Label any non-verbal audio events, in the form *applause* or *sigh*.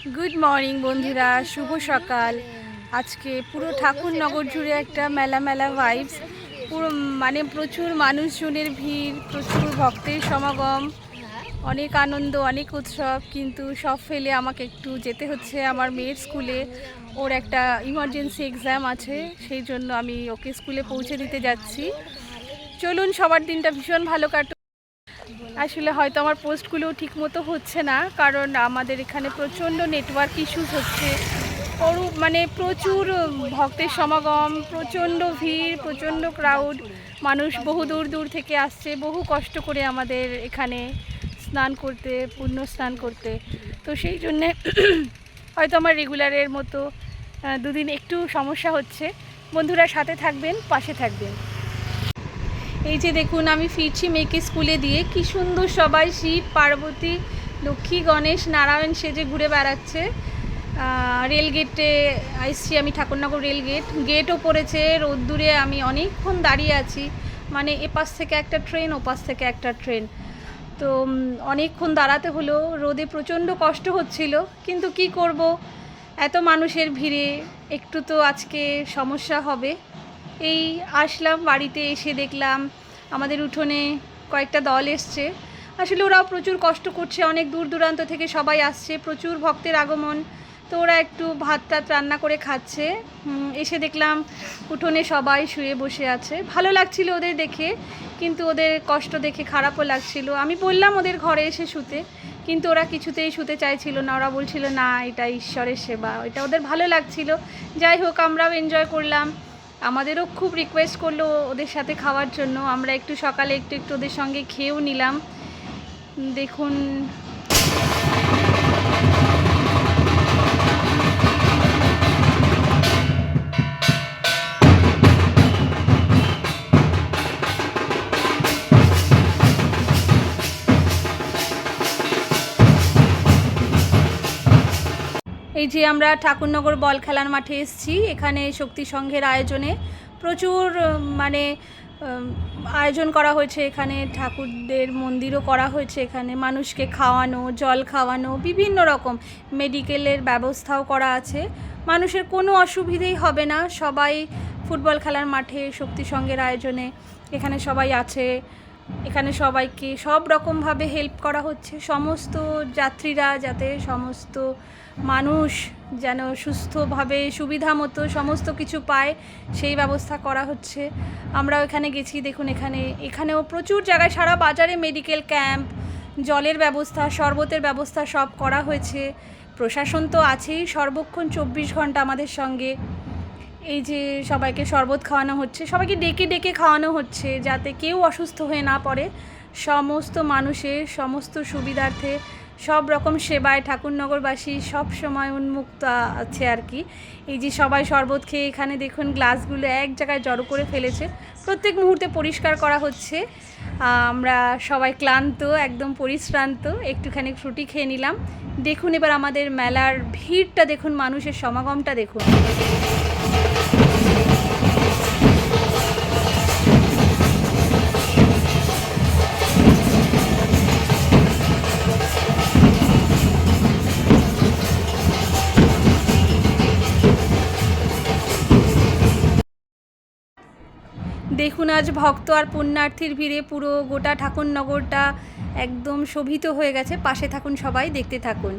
Good morning বন্ধুরা। শুভ সকাল। আজকে পুরো ঠাকুরনগর জুড়ে একটা মেলা মেলা ভাইবস পুরো মানে প্রচুর মানুষজনের ভিড়, প্রচুর ভক্তের সমাগম। অনেক আনন্দ, অনেক উৎসব। কিন্তু সব ফেলে আমাকে একটু যেতে হচ্ছে আমার মেয়ের স্কুলে। ওর একটা ইমার্জেন্সি এক্সাম আছে, সেই জন্য আমি ওকে স্কুলে পৌঁছে দিতে যাচ্ছি। চলুন, সবার দিনটা ভীষণ ভালো কাটুক। আসলে হয়তো আমার পোস্টগুলো ঠিক মতো হচ্ছে না, কারণ আমাদের এখানে প্রচণ্ড নেটওয়ার্ক ইস্যুস হচ্ছে। ওরু মানে প্রচুর ভক্তের সমাগম, প্রচণ্ড ভিড়, প্রচণ্ড ক্রাউড মানুষ বহু দূর দূর থেকে আসছে, বহু কষ্ট করে আমাদের এখানে স্নান করতে পুণ্য স্নান করতে। তো সেই জন্যে *clears throat* হয়তো আমার রেগুলারের মতো দুদিন একটু সমস্যা হচ্ছে। বন্ধুরা সাথে থাকবেন, পাশে থাকবেন। এই যে দেখুন, আমি ফিরছি মেয়েকে স্কুলে দিয়ে। কি সুন্দর সবাই, শিব, পার্বতী, লক্ষ্মী, গণেশ, নারায়ণ সেজে ঘুরে বেড়াচ্ছে। রেল গেটে এসছি আমি, ঠাকুরনগর রেল গেট। গেটও পড়েছে, রোদ্দুরে আমি অনেকক্ষণ দাঁড়িয়ে আছি। মানে এপাশ থেকে একটা ট্রেন, ওপাশ থেকে একটা ট্রেন। তো অনেকক্ষণ দাঁড়াতে হলো। রোদে প্রচণ্ড কষ্ট হচ্ছিল, কিন্তু কি করব? এত মানুষের ভিড়ে, একটু তো আজকে সমস্যা হবে। এই আসলাম বাড়িতে এসে দেখলাম আমাদের উঠোনে কয়েকটা দল এসছে। আসলে ওরাও প্রচুর কষ্ট করছে, অনেক দূর দূরান্ত থেকে সবাই আসছে, প্রচুর ভক্তের আগমন। তো ওরা একটু ভাত টাত রান্না করে খাচ্ছে। এসে দেখলাম উঠোনে সবাই শুয়ে বসে আছে। ভালো লাগছিল ওদের দেখে, কিন্তু ওদের কষ্ট দেখে খারাপও লাগছিল। আমি বললাম ওদের ঘরে এসে শুতে, কিন্তু ওরা কিছুতেই শুতে চাইছিল না। ওরা বলছিল, না, এটা ঈশ্বরের সেবা। এটা ওদের ভালো লাগছিল। যাই হোক, আমরাও এনজয় করলাম। আমাদেরও খুব রিকোয়েস্ট করল ওদের সাথে খাওয়ার জন্য। আমরা একটু সকালে একটু একটু ওদের সঙ্গে খেয়েও নিলাম। দেখুন। এই যে আমরা ঠাকুরনগর বল খেলার মাঠে এসেছি, এখানে শক্তি সংঘের আয়োজনে প্রচুর মানে আয়োজন করা হয়েছে এখানে, ঠাকুরদের মন্দিরও করা হয়েছে এখানে, মানুষকে খাওয়ানো, জল খাওয়ানো, বিভিন্ন রকম মেডিকেলের ব্যবস্থাও করা আছে। মানুষের কোনো অসুবিধেই হবে না, সবাই ফুটবল খেলার মাঠে শক্তি সংঘের আয়োজনে এখানে সবাই আছে। এখানে সবাইকে সব রকমভাবে হেল্প করা হচ্ছে। সমস্ত যাত্রীরা যাতে সমস্ত মানুষ যেন সুস্থভাবে, সুবিধা মতো সমস্ত কিছু পায়, সেই ব্যবস্থা করা হচ্ছে। আমরা এখানে গেছি, দেখুন এখানে, এখানেও প্রচুর জায়গায় সারা বাজারে মেডিকেল ক্যাম্প জলের ব্যবস্থা, শরবতের ব্যবস্থা সব করা হয়েছে। প্রশাসন তো আছেই, সর্বক্ষণ চব্বিশ ঘণ্টা আমাদের সঙ্গে। এই যে সবাইকে শরবত খাওয়ানো হচ্ছে, সবাইকে ডেকে ডেকে খাওয়ানো হচ্ছে যাতে কেউ অসুস্থ হয়ে না পড়ে। সমস্ত মানুষের সমস্ত সুবিধার্থে সব রকম সেবায় ঠাকুরনগরবাসী সব সময় উন্মুক্ত আছে আর কি। এই যে সবাই শরবত খেয়ে এখানে দেখুন গ্লাসগুলো এক জায়গায় জড়ো করে ফেলেছে। প্রত্যেক মুহূর্তে পরিষ্কার করা হচ্ছে। আমরা সবাই ক্লান্ত, একদম পরিশ্রান্ত, একটুখানি ফ্রুটি খেয়ে নিলাম। দেখুন এবার আমাদের মেলার ভিড়টা, দেখুন মানুষের সমাগমটা, দেখুন। দেখুন, আজ ভক্ত আর পুণ্যার্থীর ভিড়ে পুরো গোটা ঠাকুরনগরটা একদম শোভিত হয়ে গেছে। পাশে থাকুন সবাই, দেখতে থাকুন।